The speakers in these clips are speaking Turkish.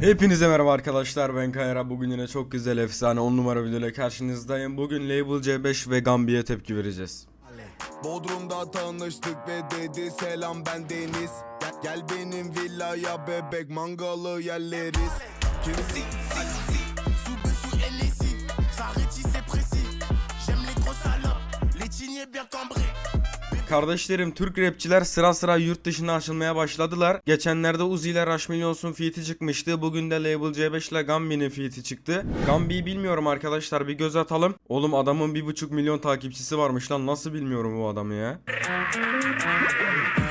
Hepinize merhaba arkadaşlar ben Kayra. Bugün yine çok güzel efsane 10 numara videoyla karşınızdayım. Bugün Label C5 ve Gambi'ye tepki vereceğiz. Bodrum'da tanıştık ve dedi selam ben Deniz. Gel, gel benim villaya bebek mangalı yerleriz. Tignes bien cambrés. Kardeşlerim Türk rapçiler sıra sıra yurt dışına açılmaya başladılar. Geçenlerde Uzi ile Rush Millions'un feat'i çıkmıştı. Bugün de Label C5 ile Gambi'nin feat'i çıktı. Gambi'yi bilmiyorum arkadaşlar bir göz atalım. Oğlum adamın 1.5 milyon takipçisi varmış lan. Nasıl bilmiyorum bu adamı ya?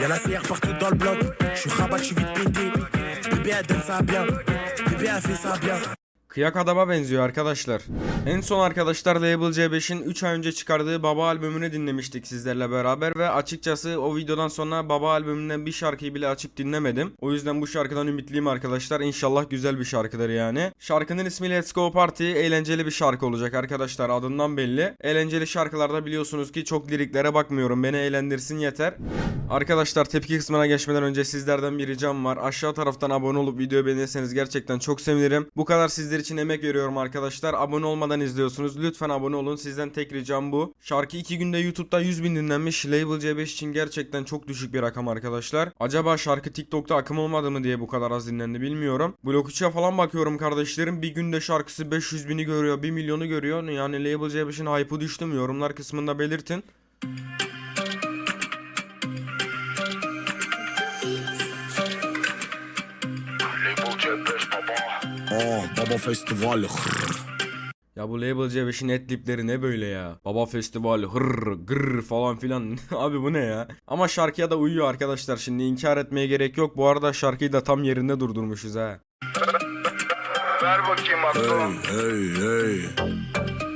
Y'a la CR partout dans le bloc, je suis rabat, je suis vite pété. Bébé elle donne ça bien, bébé elle fait ça bien. Kıyak adama benziyor arkadaşlar. En son arkadaşlar Label C5'in 3 ay önce çıkardığı Baba albümünü dinlemiştik sizlerle beraber ve açıkçası o videodan sonra Baba albümünden bir şarkıyı bile açıp dinlemedim. O yüzden bu şarkıdan ümitliyim arkadaşlar. İnşallah güzel bir şarkıdır yani. Şarkının ismi Let's Go Party eğlenceli bir şarkı olacak arkadaşlar adından belli. Eğlenceli şarkılarda biliyorsunuz ki çok liriklere bakmıyorum. Beni eğlendirsin yeter. Arkadaşlar tepki kısmına geçmeden önce sizlerden bir ricam var. Aşağı taraftan abone olup videoyu beğenirseniz gerçekten çok sevinirim. Bu kadar sizler için emek veriyorum arkadaşlar. Abone olmadan izliyorsunuz. Lütfen abone olun. Sizden tek ricam bu. Şarkı 2 günde YouTube'da 100 bin dinlenmiş. Label C5 için gerçekten çok düşük bir rakam arkadaşlar. Acaba şarkı TikTok'ta akım olmadı mı diye bu kadar az dinlendi bilmiyorum. Blok 3'e falan bakıyorum kardeşlerim. Bir günde şarkısı 500 bini görüyor. 1 milyonu görüyor. Yani Label C5'in hype'ı düştü mü? Yorumlar kısmında belirtin. Oh baba festival Ya bu Label C5'in adlibleri ne böyle ya? Baba Festival, hırr, gırr falan filan. Abi bu ne ya? Ama şarkıya da uyuyor arkadaşlar. Şimdi inkar etmeye gerek yok. Bu arada şarkıyı da tam yerinde durdurmuşuz ha. Hey hey hey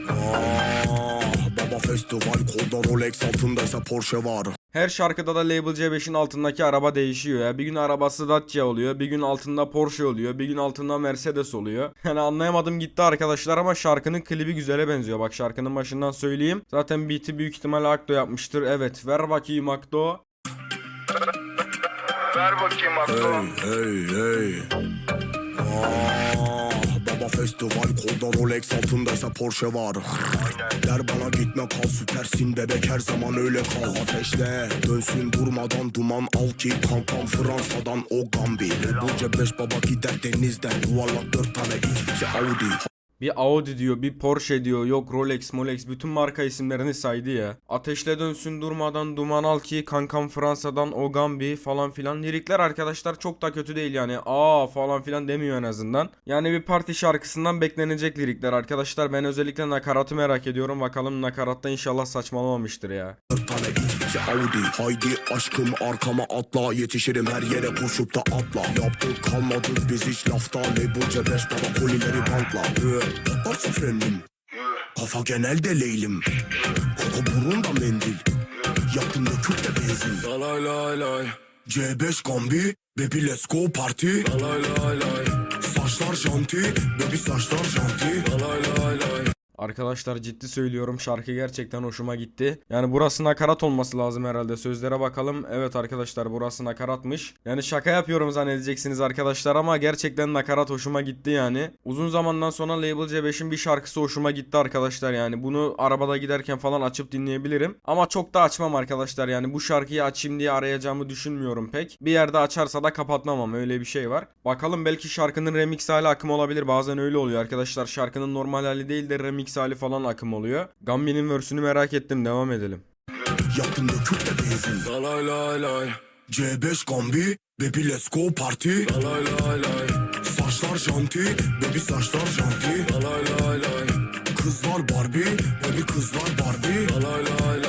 Ah baba festival kolda Rolex altındaysa Porsche var Her şarkıda da Label C5'in altındaki araba değişiyor ya. Bir gün arabası Dacia oluyor, bir gün altında Porsche oluyor, bir gün altında Mercedes oluyor. Yani anlayamadım gitti arkadaşlar ama şarkının klibi güzele benziyor. Bak şarkının başından söyleyeyim. Zaten beat'i büyük ihtimalle Akdo yapmıştır. Evet, ver bakayım Akdo. Hey hey hey Ah baba festival kolda Rolex altındaysa Porsche var. Der bana gitme kal süpersin bebek her zaman öyle kal. Ateşle dönsün durmadan duman al ki kankam Fransa'dan o Gambi. Bu C5 baba gider denizden. Yuvarlak dört tane içi Audi Bir Audi diyor, bir Porsche diyor, yok Rolex, Molex bütün marka isimlerini saydı ya. Ateşle dönsün durmadan duman al ki kankam Fransa'dan o Gambi falan filan. Lirikler arkadaşlar çok da kötü değil yani. Aa falan filan demiyor en azından. Yani bir parti şarkısından beklenecek lirikler arkadaşlar. Ben özellikle nakaratı merak ediyorum. Bakalım nakaratta inşallah saçmalamamıştır ya. Audi Haydi aşkım arkama atla Yetişirim her yere koşup da atla Yaptık kalmadı biz hiç lafta Label C5 baba kolileri bantla Patlarsa frenim Kafa genelde leylim. Koku burunda mendil. Yaktım döküp de benzin. Lay lay lay. C5 kombi Baby let's go party Lay lay lay. Saçlar janti Baby saçlar janti. Lay lay lay Arkadaşlar ciddi söylüyorum şarkı gerçekten hoşuma gitti. Yani burası nakarat olması lazım herhalde. Sözlere bakalım. Evet arkadaşlar burası nakaratmış. Yani şaka yapıyorum zannedeceksiniz arkadaşlar ama gerçekten nakarat hoşuma gitti yani. Uzun zamandan sonra Label C5'in bir şarkısı hoşuma gitti arkadaşlar yani. Bunu arabada giderken falan açıp dinleyebilirim. Ama çok da açmam arkadaşlar yani. Bu şarkıyı açayım diye arayacağımı düşünmüyorum pek. Bir yerde açarsa da kapatmam ama öyle bir şey var. Bakalım belki şarkının remix hali akım olabilir. Bazen öyle oluyor arkadaşlar. Şarkının normal hali değil de remix hali falan akım oluyor. Gambi'nin verse'ünü merak ettim. Devam edelim. Benzin Lay lay lay C5 kombi Baby let's go party. Lay lay lay Saçlar janti Baby saçlar janti Lay lay lay Kızlar Barbie Baby kızlar Barbie. Lay lay lay la. lay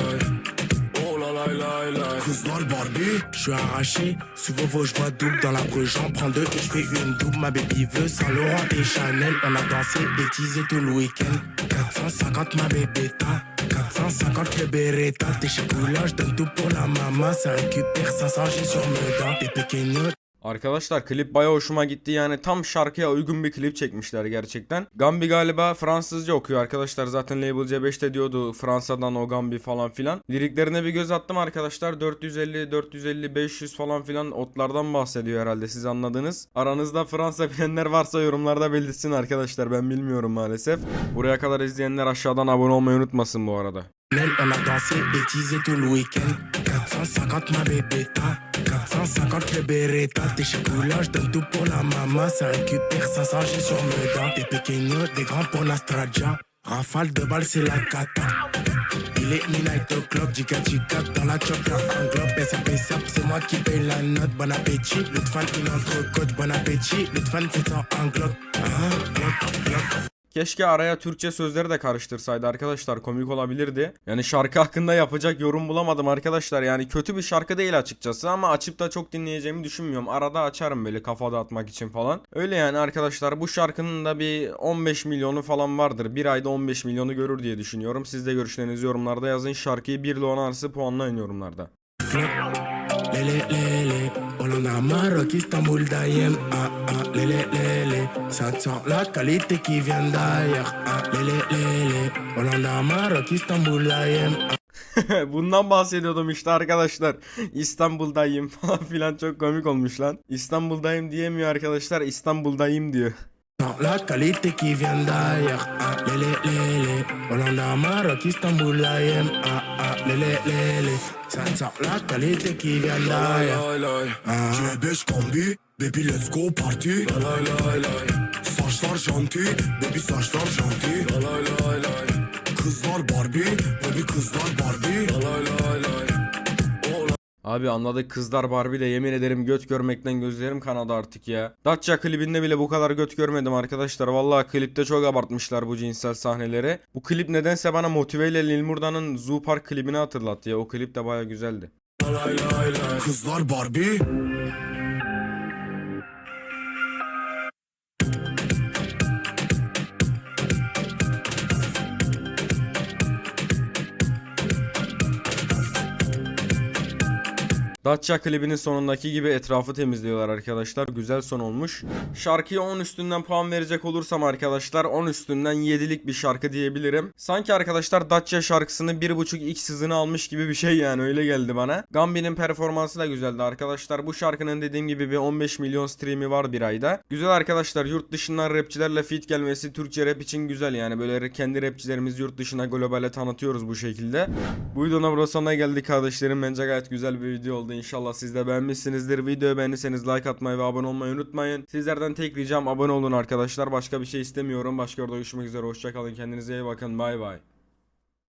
lay Kızlar Barbie Je suis arraché, souvent je vois double dans la rue, j'en prends deux et je fais une double. Ma baby veut Saint Laurent et Chanel, on a dansé, bêtisé tout le week-end. 450 ma bébéta, 450 le Beretta. T'es chez je donne tout pour la maman, ça récupère 500 j'ai sur mes dents. Des pequeños, Arkadaşlar klip baya hoşuma gitti yani tam şarkıya uygun bir klip çekmişler gerçekten. Gambi galiba Fransızca okuyor arkadaşlar zaten Label C5'te diyordu Fransa'dan o Gambi falan filan. Liriklerine bir göz attım arkadaşlar 450, 450, 500 falan filan otlardan bahsediyor herhalde siz anladınız. Aranızda Fransa bilenler varsa yorumlarda belirtsin arkadaşlar ben bilmiyorum maalesef. Buraya kadar izleyenler aşağıdan abone olmayı unutmasın bu arada. On a dansé, bêtisé tout le week-end. 450 ma bébéta, 450 le beretta. Chocolats, je donne tout pour la maman. Ça récupère 500 j'ai sur mes dents. Des pequeños, des grands pour la. Rafale de balles, c'est la cata. Il est midnight o'clock, du chica dans la chop, un globe, c'est moi qui paye la note, bon appétit. Le fan une entrecôte, bon appétit. Le fan c'est ça un glock, ah, glock, glock. Keşke araya Türkçe sözleri de karıştırsaydı arkadaşlar komik olabilirdi. Yani şarkı hakkında yapacak yorum bulamadım arkadaşlar. Yani kötü bir şarkı değil açıkçası ama açıp da çok dinleyeceğimi düşünmüyorum. Arada açarım böyle kafada atmak için falan. Öyle yani arkadaşlar bu şarkının da bir 15 milyonu falan vardır. Bir ayda 15 milyonu görür diye düşünüyorum. Siz de görüşlerinizi yorumlarda yazın. Şarkıyı 1 ile 10 arası puanlayın yorumlarda. Lele lele, Hollande, Maroc, Istanbul, Dayem, ah ah, lele lele, ça sent la qualité qui vient d'ailleurs, ah lele lele, Hollande, Maroc, Istanbul, Dayem, ah. Bundan bahsediyordum işte arkadaşlar. İstanbul'dayım falan filan çok komik olmuş lan. İstanbul'dayım diyemiyor arkadaşlar. İstanbul'dayım diyor. La qualité qui vient d'ailleurs, ah lele lele, Hollande, Maroc, Istanbul, Dayem, ah ah, lele lele, ça sent la qualité qui vient d'ailleurs, ah. C5 kombi Baby let's go party. Lay lay lay Saçlar janti Baby saçlar lay lay Kızlar Barbie Baby kızlar Barbie. Lay lay lay Abi anladık kızlar Barbie de yemin ederim göt görmekten gözlerim kanadı artık ya. Datça klibinde bile bu kadar göt görmedim arkadaşlar. Vallahi klipte çok abartmışlar bu cinsel sahneleri. Bu klip nedense bana Motive ile Lil Murda'nın Zoo Park klibini hatırlattı ya. O klip de baya güzeldi. Kızlar Barbie Datça klibinin sonundaki gibi etrafı temizliyorlar arkadaşlar. Güzel son olmuş. Şarkıya 10 üstünden puan verecek olursam arkadaşlar 10 üstünden 7'lik bir şarkı diyebilirim. Sanki arkadaşlar Datça şarkısını 1.5x hızını almış gibi bir şey yani öyle geldi bana. Gambi'nin performansı da güzeldi arkadaşlar. Bu şarkının dediğim gibi bir 15 milyon streami var bir ayda. Güzel arkadaşlar yurt dışından rapçilerle feat gelmesi Türkçe rap için güzel yani. Böyle kendi rapçilerimiz yurt dışına globale tanıtıyoruz bu şekilde. Bu videonun burada sonuna geldik kardeşlerim. Bence gayet güzel bir video oldu. İnşallah siz de beğenmişsinizdir. Videoyu beğendiyseniz like atmayı ve abone olmayı unutmayın. Sizlerden tek ricam abone olun arkadaşlar. Başka bir şey istemiyorum. Başka orada görüşmek üzere. Hoşçakalın. Kendinize iyi bakın. Bay bay.